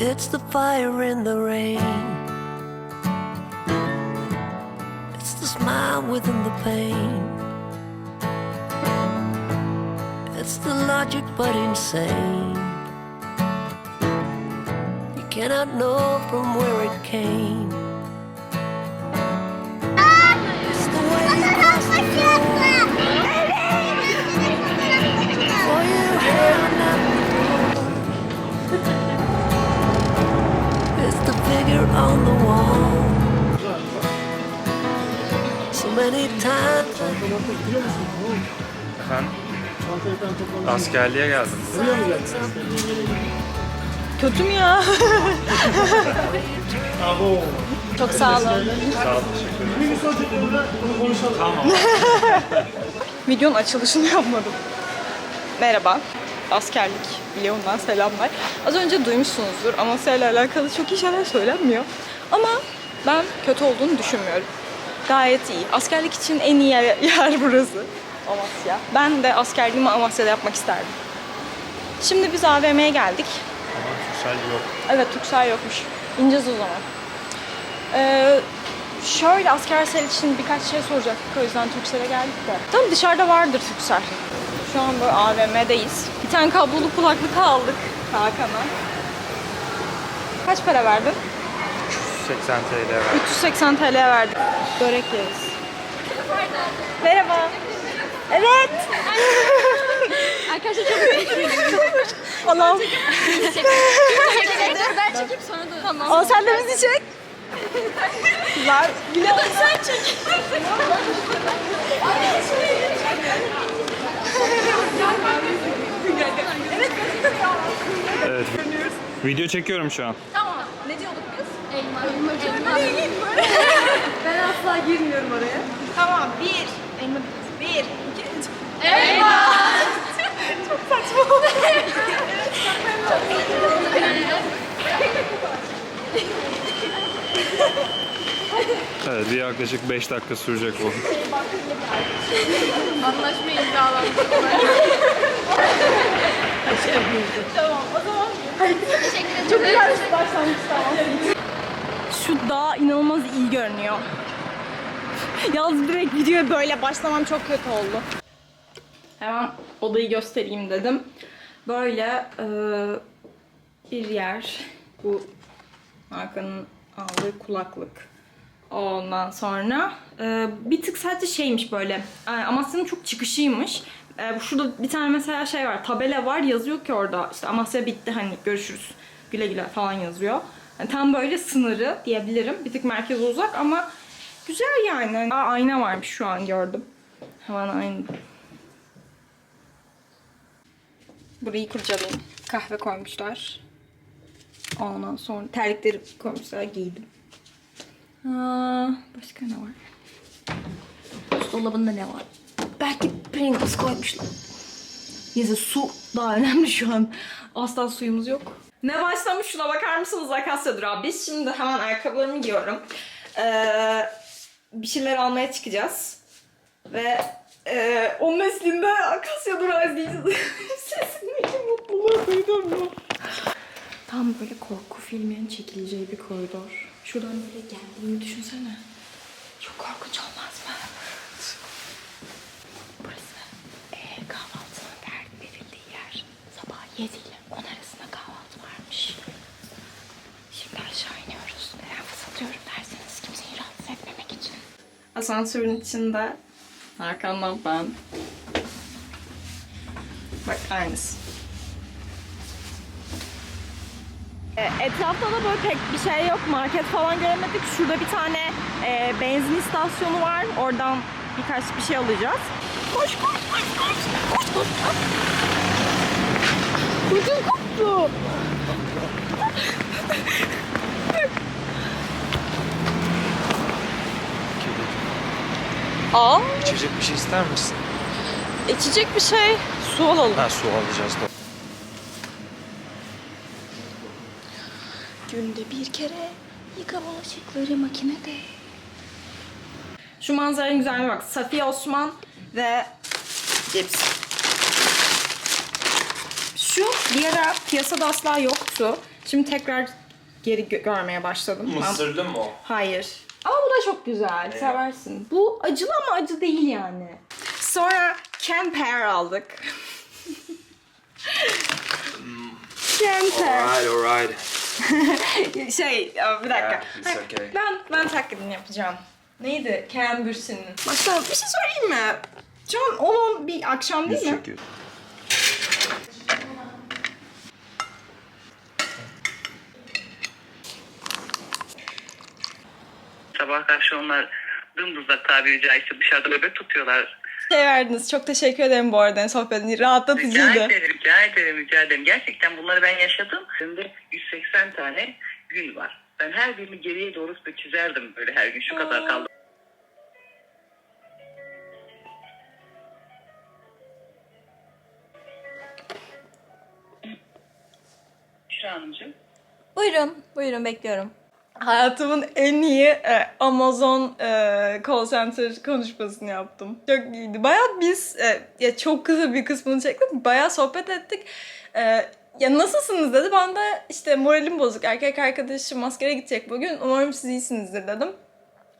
It's the fire in the rain. It's the smile within the pain. It's the logic but insane. You cannot know from where it came. It's the way Times Efendim? Askerliğe geldim. Kötü mü ya? Çok sağ olun. Sağ ol, teşekkür ederim. Tamam. Videonun açılışını yapmadım. Merhaba. Askerlik Leon'dan selamlar. Az önce duymuşsunuzdur Amasya ile alakalı çok iyi şeyler söylenmiyor. Ama ben kötü olduğunu düşünmüyorum. Gayet iyi. Askerlik için en iyi yer, yer burası. Amasya. Ben de askerliğimi Amasya'da yapmak isterdim. Şimdi biz AVM'ye geldik. Ama Türksel yok. Evet Türksel yokmuş. İneceğiz o zaman. Ee, şöyle askersel için birkaç şey soracaktık. O yüzden Türksel'e geldik de. Tam dışarıda vardır Türksel. Şu an böyle AVM'deyiz. Bir tane kablolu kulaklık aldık Hakan'a. Kaç para verdin? 80 TL ver. 380 TL verdik. Börek yeriz. Merhaba. Evet. Arkadaşlar çok Allah'ım. ben çekeyim sonra da. Tamam. Aa, sen de bizi çek. Güzel. Güle sen çek. Evet. Video çekiyorum şu an. Tamam. Ne diyorduk? Elma. Elma. Elma. ben asla girmiyorum oraya. Tamam. Bir. Elma bir. iki, üç. Elma. Evet, bir yaklaşık 5 dakika sürecek bu. Anlaşma imzalandı. Çok güzel. Şu dağ inanılmaz iyi görünüyor. Yalnız direkt videoya böyle başlamam çok kötü oldu. Hemen odayı göstereyim dedim. Böyle e, bir yer. Bu Hakan'ın aldığı kulaklık. Ondan sonra e, bir tık sadece şeymiş böyle. e, Amasya'nın çok çıkışıymış. E, şurada bir tane mesela şey var. Tabela var. Yazıyor ki orada işte Amasya bitti hani görüşürüz. Güle güle falan yazıyor. Yani tam böyle sınırı diyebilirim. Bir tık merkeze uzak ama güzel yani. Aa, ayna varmış şu an gördüm. Hemen aynı. Burayı kurcalayayım. Kahve koymuşlar. Ondan sonra terlikleri koymuşlar giydim. Aa, başka ne var? Buzdolabında ne var? Belki Pringles koymuşlar. Neyse su daha önemli şu an. Asla suyumuz yok. Ne başlamış şuna bakar mısınız Akasya Durağı? Biz şimdi hemen ayakkabılarımı giyiyorum. Ee, bir şeyler almaya çıkacağız. Ve e, o meslinde Akasya Durağı izleyeceğiz. Sesindeki mutluluğu duydun mu? Tam böyle korku filminin çekileceği bir koridor. Şuradan böyle geldiğimi düşünsene. Çok korkunç olmaz mı? Burası e, kahvaltının ver- verildiği yer. Sabah 7 ile 10 arasında kahvaltı varmış. Şimdi aşağı iniyoruz. Neden fısıldıyorum derseniz kimseyi rahatsız etmemek için. Asansörün içinde arkamdan ben. Bak aynısı. E, Etrafta da böyle pek bir şey yok. Market falan göremedik. Şurada bir tane e, benzin istasyonu var. Oradan birkaç bir şey alacağız. Koş koş koş koş. Koş koş. Kucum koptu. Aa, İçecek bir şey ister misin? içecek bir şey. Su alalım. Ha su alacağız da. Günde bir kere yıka bulaşıkları makinede. Şu manzaranın güzelliğine bak. Safiye Osman ve cips. Şu bir ara piyasada asla yoktu. Şimdi tekrar geri gö- görmeye başladım. Ben- Mısırlı mı o? Hayır. Ama bu da çok güzel. Seversin. Bu acılı ama acı değil yani. Sonra Camper aldık. Camper. Alright alright. Şey, bir dakika. Yeah, it's okay. Ben ben taklidini yapacağım. Neydi? Kerem Bürsin'in. Başka bir şey söyleyeyim mi? Şu an 10 bir akşam değil mi? Sabah karşı onlar dımdızlak tabiri caizse dışarıda bebek tutuyorlar. Şey verdiniz. Çok teşekkür ederim bu arada sohbetin. Rica Rahatlatıcıydı. ederim, rica ederim, rica ederim. Gerçekten bunları ben yaşadım. Önümde 180 tane gün var. Ben her birini geriye doğru çizerdim böyle her gün şu kadar kaldı. Şura Hanımcığım. Buyurun, buyurun bekliyorum. Hayatımın en iyi e, Amazon e, call center konuşmasını yaptım. Çok iyiydi. Bayağı biz, e, ya çok kısa bir kısmını çektik. Bayağı sohbet ettik. E, ya nasılsınız dedi. Ben de işte moralim bozuk. Erkek arkadaşım askere gidecek bugün. Umarım siz iyisinizdir dedim.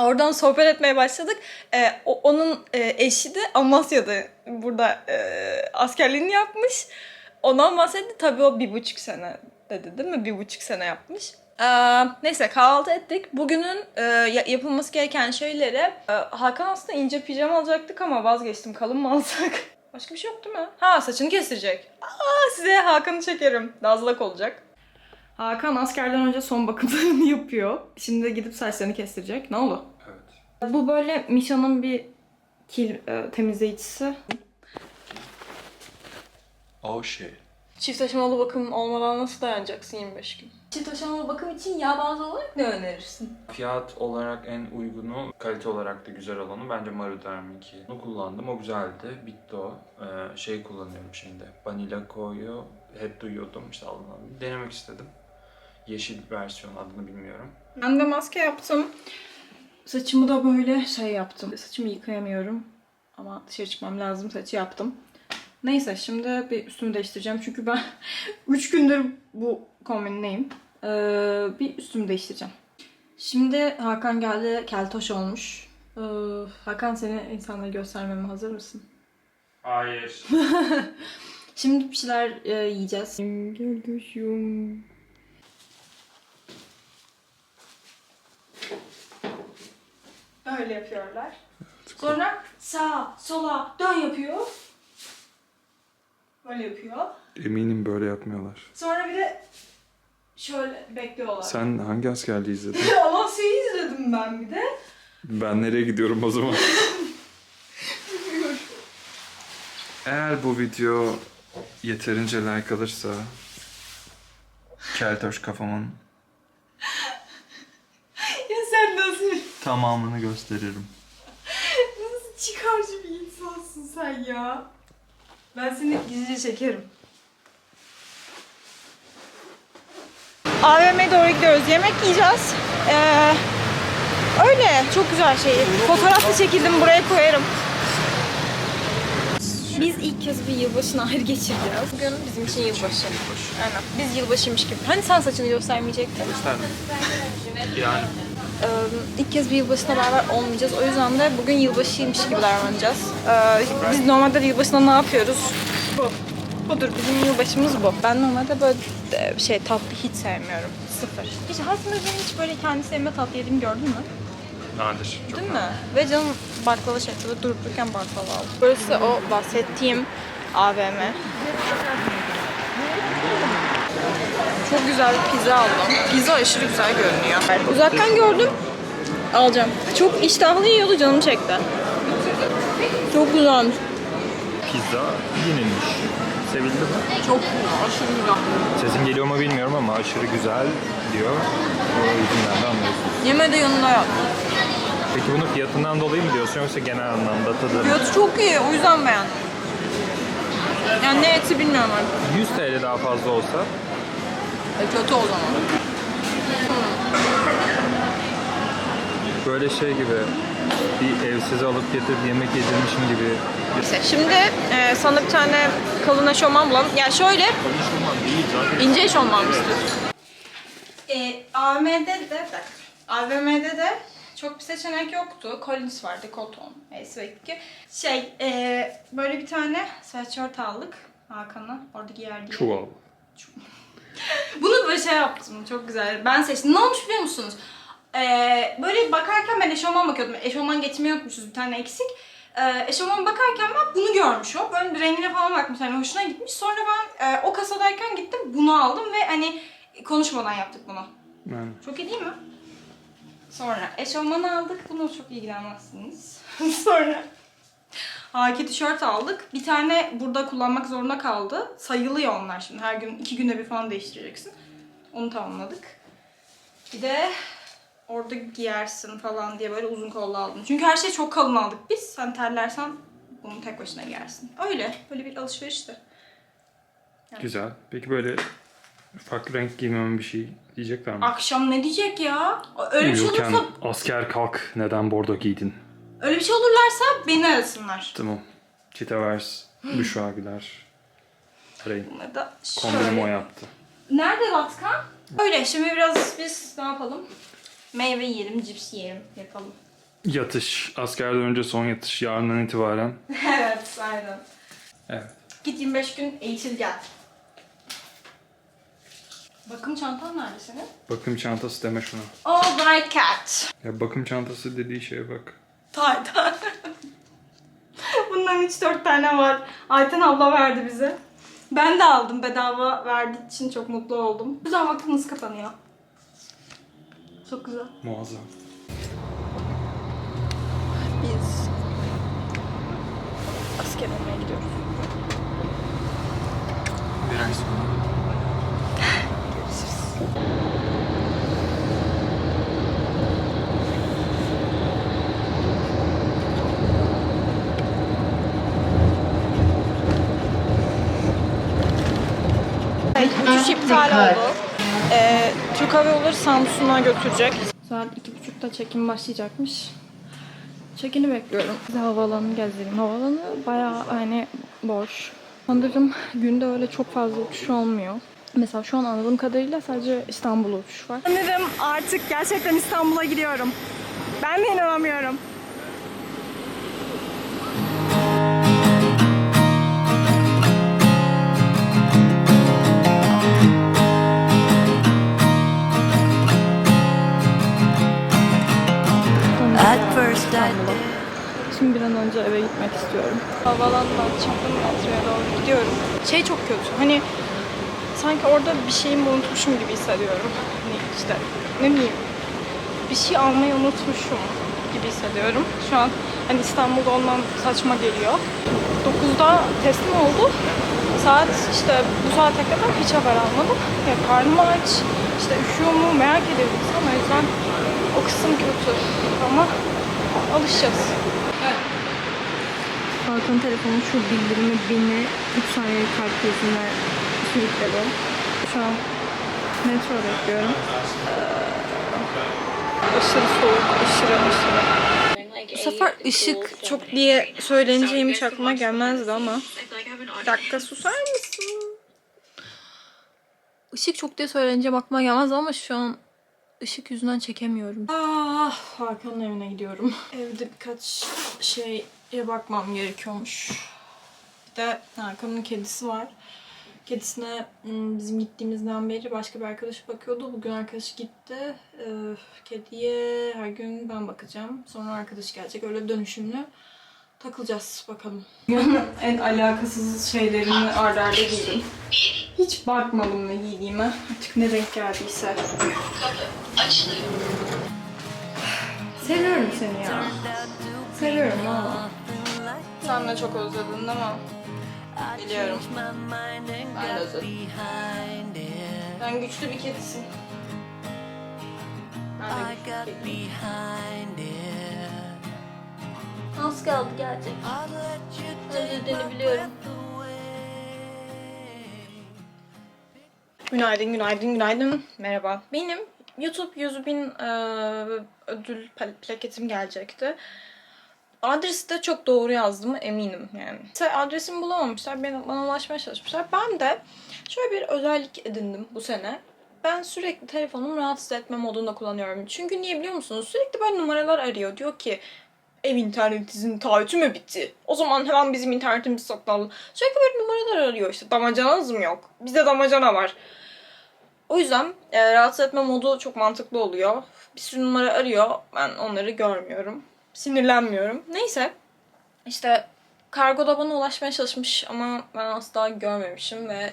Oradan sohbet etmeye başladık. E, o- onun e, eşi de Amasya'da burada e, askerliğini yapmış. Ondan bahsetti. Tabii o bir buçuk sene dedi değil mi? Bir buçuk sene yapmış. Ee, neyse kahvaltı ettik. Bugünün e, ya- yapılması gereken şeyleri e, Hakan aslında ince pijama alacaktık ama vazgeçtim. Kalın mı alsak? Başka bir şey yok değil mi? Ha saçını kestirecek. Aa size Hakan'ı çekerim. Dazlak olacak. Hakan askerden önce son bakımlarını yapıyor. Şimdi gidip saçlarını kestirecek. Ne oldu? Evet. Bu böyle Misha'nın bir kil e, temizleyicisi. Oh shit. Çift aşamalı bakım olmadan nasıl dayanacaksın 25 gün? Çift aşamalı bakım için yağ bazlı olarak ne önerirsin? Fiyat olarak en uygunu, kalite olarak da güzel olanı bence Maruderm'inki. Onu kullandım, o güzeldi. Bitti o. Ee, şey kullanıyorum şimdi. Vanilla koyu, hep duyuyordum işte alınan. Denemek istedim. Yeşil versiyon adını bilmiyorum. Ben de maske yaptım. Saçımı da böyle şey yaptım. Saçımı yıkayamıyorum. Ama dışarı çıkmam lazım. Saçı yaptım. Neyse şimdi bir üstümü değiştireceğim. Çünkü ben 3 gündür bu kombinleyim. Ee, bir üstümü değiştireceğim. Şimdi Hakan geldi. Keltoş olmuş. Ee, Hakan seni insanlara göstermeme hazır mısın? Hayır. Şimdi bir şeyler e, yiyeceğiz. Gelişim. Öyle yapıyorlar. Sonra sağa, sola, dön yapıyor. Böyle yapıyor. Eminim böyle yapmıyorlar. Sonra bir de şöyle bekliyorlar. Sen hangi askerliği izledin? Amasya'yı izledim ben bir de. ben nereye gidiyorum o zaman? Eğer bu video yeterince like alırsa Keltoş kafamın Ya sen nasıl, tamamını gösteririm. nasıl çıkarcı bir insansın sen ya. Ben seni gizlice çekerim. AVM'ye doğru gidiyoruz. Yemek yiyeceğiz. Ee, öyle. Çok güzel şey. Fotoğraf da çekildim. Buraya koyarım. Biz ilk kez bir yılbaşını ayrı geçireceğiz. Bugün bizim için yılbaşı. Aynen. Biz yılbaşıymış gibi. Hani sen saçını göstermeyecektin? Yani Ee, ilk kez bir yılbaşına beraber olmayacağız. O yüzden de bugün yılbaşıymış gibi davranacağız. Ee, biz normalde de yılbaşında ne yapıyoruz? Bu. Budur bizim yılbaşımız bu. Ben normalde böyle e, şey tatlı hiç sevmiyorum. Sıfır. Hiç hayatımda hiç böyle kendi sevme tatlı yediğimi gördün mü? nadir. Çok Değil mi? Ve canım baklava çekti ve durup dururken baklava aldı. Burası o bahsettiğim AVM. Çok güzel bir pizza aldım. Pizza aşırı güzel görünüyor. Uzaktan gördüm. Alacağım. Çok iştahlı yiyordu canım çekti. Çok güzelmiş. Pizza yenilmiş. Sevildi mi? Çok aşırı güzel. Sesim geliyor mu bilmiyorum ama aşırı güzel diyor. O yüzünden de anlıyorsun. Yeme de yanında yap. Peki bunun fiyatından dolayı mı diyorsun yoksa genel anlamda tadı mı? Fiyatı çok iyi, o yüzden beğendim. Yani ne eti bilmiyorum artık. 100 TL daha fazla olsa E, kötü o zaman. böyle şey gibi bir evsiz alıp getirip yemek yedirmişim gibi Şimdi e, sana bir tane kalın eşofman bulalım. Yani şöyle Konuşturmam değil zaten. ince eşofman mı istiyorsun? E, AVM'de de. AVM'de de çok bir seçenek yoktu. Collins vardı, Cotton, Esvekki. Şey, e, böyle bir tane sweatshirt aldık Hakan'a. Orada giyer diye. Çuval. Bunu böyle şey yaptım. Çok güzel. Ben seçtim. Ne olmuş biliyor musunuz? Ee, böyle bakarken ben eşofman bakıyordum. Eşofman getirmeyi unutmuşuz bir tane eksik. Ee, eşofman bakarken ben bunu görmüş o. Böyle bir rengine falan bakmış. Hani hoşuna gitmiş. Sonra ben e, o kasadayken gittim bunu aldım ve hani konuşmadan yaptık bunu. Yani Çok iyi değil mi? Sonra eşofmanı aldık. Bunu çok ilgilenmezsiniz. Sonra Haki tişört aldık. Bir tane burada kullanmak zorunda kaldı. Sayılıyor onlar şimdi. Her gün iki günde bir falan değiştireceksin. Onu tamamladık. Bir de orada giyersin falan diye böyle uzun kollu aldım. Çünkü her şeyi çok kalın aldık biz. Sen terlersen bunu tek başına giyersin. Öyle. Böyle bir alışverişti. güzel. Peki böyle farklı renk giymem bir şey diyecekler mi? Akşam ne diyecek ya? Öyle bir şey Uyurken olursa, asker kalk neden bordo giydin? öyle bir şey olurlarsa beni arasınlar. Tamam. Çitavers, Büşra Güler. Arayın. Da Kombinimi o yaptı. Nerede Latkan? Öyle şimdi biraz biz ne yapalım? Meyve yiyelim, cips yiyelim, yapalım. Yatış. Askerden önce son yatış. Yarından itibaren. evet, aynen. Evet. Git 25 gün eğitil gel. Bakım çantan nerede senin? Bakım çantası deme şuna. All right cat. Ya bakım çantası dediği şeye bak. Taytan. Bundan 3-4 tane var. Ayten abla verdi bize. Ben de aldım bedava verdiği için çok mutlu oldum. Güzel nasıl kapanıyor. Çok güzel. Muazzam. Biz asker olmaya gidiyoruz. Biraz sonra. Uçuş iptal oldu. Ee, Türk Hava Yolları Samsun'a götürecek. Saat iki buçukta çekim başlayacakmış. Çekini bekliyorum. Size havaalanını gezdireyim. Havaalanı bayağı hani boş. Sanırım günde öyle çok fazla uçuş olmuyor. Mesela şu an anladığım kadarıyla sadece İstanbul'a uçuş var. Sanırım artık gerçekten İstanbul'a gidiyorum. Ben de inanamıyorum. First I did. Şimdi bir an önce eve gitmek istiyorum. Havaalanından çıktım metroya doğru gidiyorum. Şey çok kötü. Hani sanki orada bir şeyimi unutmuşum gibi hissediyorum. Hani işte ne bileyim bir şey almayı unutmuşum gibi hissediyorum. Şu an hani İstanbul'da olmam saçma geliyor. 9'da teslim oldu. Saat işte bu saate kadar hiç haber almadım. Ya karnım aç, işte üşüyor mu merak ediyorum insan. O yüzden o kısım kötü. Ama alışacağız. Hakan telefonu şu bildirimi beni 3 saniye kalp krizine sürükledi. Şu an metro bekliyorum. Ee, aşırı soğuk, aşırı aşırı. Bu sefer ışık çok diye söyleneceğim hiç aklıma gelmezdi ama. Bir dakika susar mısın? Işık çok diye söyleneceğim aklıma gelmez ama şu an ışık yüzünden çekemiyorum. Ah, Hakan'ın evine gidiyorum. Evde birkaç şeye bakmam gerekiyormuş. Bir de Hakan'ın kedisi var. Kedisine hmm, bizim gittiğimizden beri başka bir arkadaş bakıyordu. Bugün arkadaş gitti. Ee, Kediye her gün ben bakacağım. Sonra arkadaş gelecek. Öyle dönüşümlü takılacağız bakalım. en alakasız şeylerini arda arda giydim. Hiç bakmadım ne giydiğime. Artık ne renk geldiyse. Seviyorum seni ya. Seviyorum valla. Sen de çok özledin değil mi? Biliyorum. Ben de özledim. Sen güçlü bir kedisin. Ben de güçlü bir kediyim. Az kaldı gelecek. Özlediğini biliyorum. Günaydın, günaydın, günaydın. Merhaba. Benim YouTube 100 bin e, ödül plaketim gelecekti. Adresi de çok doğru yazdım eminim yani. İşte adresimi bulamamışlar, bana, bana ulaşmaya çalışmışlar. Ben de şöyle bir özellik edindim bu sene. ben sürekli telefonumu rahatsız etme modunda kullanıyorum. Çünkü niye biliyor musunuz? Sürekli böyle numaralar arıyor. Diyor ki ev internetinizin taahhütü mü bitti? O zaman hemen bizim internetimizi satın alın. Sürekli böyle numaralar arıyor işte. Damacananız mı yok? Bizde damacana var. O yüzden e, rahatsız etme modu çok mantıklı oluyor. Bir sürü numara arıyor. Ben onları görmüyorum. Sinirlenmiyorum. Neyse. İşte kargoda bana ulaşmaya çalışmış ama ben asla görmemişim ve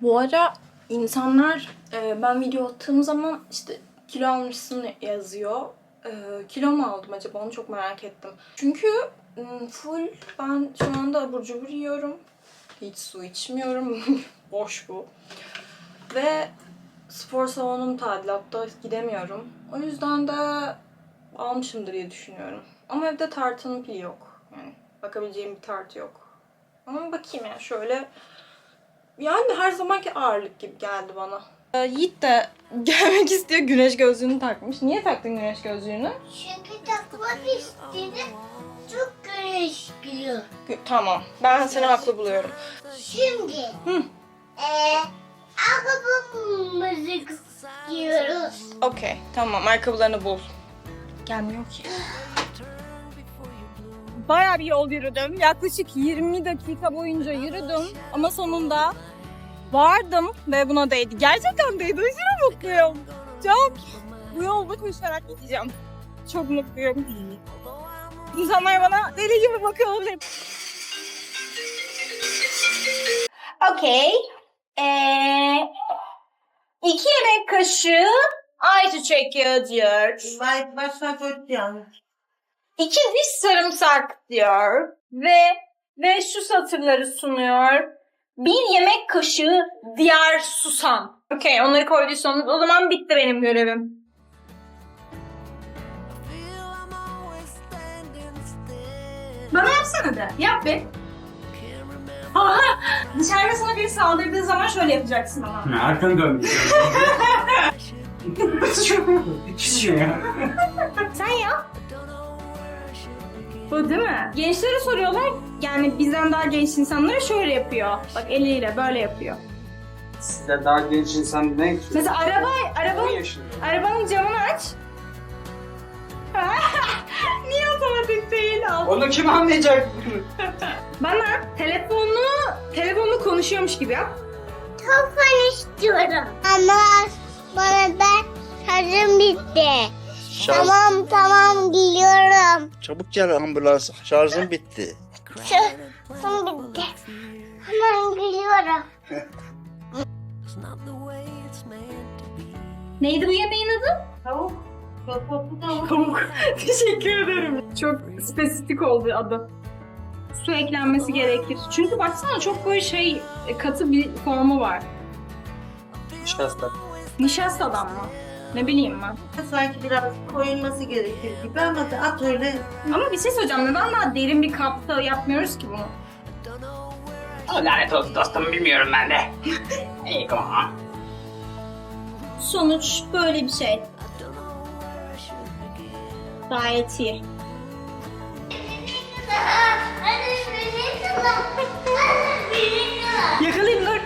bu ara insanlar e, ben video attığım zaman işte kilo almışsın yazıyor. E, kilo mu aldım acaba onu çok merak ettim. Çünkü full ben şu anda abur cubur yiyorum. Hiç su içmiyorum. Boş bu. Ve spor salonum tadilatta gidemiyorum. O yüzden de almışımdır diye düşünüyorum. Ama evde tartının pili yok. Yani bakabileceğim bir tartı yok. Ama bakayım ya şöyle. Yani her zamanki ağırlık gibi geldi bana. Ee, Yiğit de gelmek istiyor. Güneş gözlüğünü takmış. Niye taktın güneş gözlüğünü? Çünkü takmak istedim. Çok güneş gülüyor. Gü- Tamam. Ben seni haklı buluyorum. Şimdi Hı. eee ayakkabımızı giyiyoruz. Okey. Tamam. Ayakkabılarını bul. Gelmiyor ki. Bayağı bir yol yürüdüm. Yaklaşık 20 dakika boyunca yürüdüm. Ama sonunda vardım ve buna değdi. Gerçekten değdi. Aşırı mutluyum. Çok. Bu yolda koşarak gideceğim. Çok mutluyum. İnsanlar bana deli gibi bakıyor olabilir. Okey. Ee, iki yemek kaşığı ayçiçek yağı diyor. İki diş sarımsak diyor. Ve ve şu satırları sunuyor. Bir yemek kaşığı diğer susam. Okey onları koyduysanız o zaman bitti benim görevim. Bana yapsana da. Yap be. Aha, dışarıda sana biri saldırdığı zaman şöyle yapacaksın ama. Arkanı dönmeyeceğim. Küçüyor ya. Sen yap. Bu değil mi? Gençlere soruyorlar. Yani bizden daha genç insanlara şöyle yapıyor. Bak eliyle böyle yapıyor. Sizde daha genç insan ne? Mesela araba, araba, 10 yaşında. arabanın camını aç. Niye otomatik değil? Al. Onu kim anlayacak? Bana telefonunu, telefonunu konuşuyormuş gibi yap. Telefon istiyorum. Ama bana da şarjım bitti. Tamam tamam giyiyorum. Çabuk gel ambulans. Şarjım bitti. Şarjım bitti. Hemen be. Neydi bu yemeğin adı? Tavuk. Tavuk. Teşekkür ederim. Çok spesifik oldu adı. Su eklenmesi gerekir. Çünkü baksana çok böyle şey katı bir formu var. Şahslar. Nişastadan mı? Ne bileyim ben. Sanki biraz koyulması gerekir gibi ama at öyle. Ama bir şey söyleyeceğim. Neden daha derin bir kapta yapmıyoruz ki bunu? Oh, lanet olsun dostum bilmiyorum ben de. İyi come on. Sonuç böyle bir şey. Gayet iyi. Yakalayın lan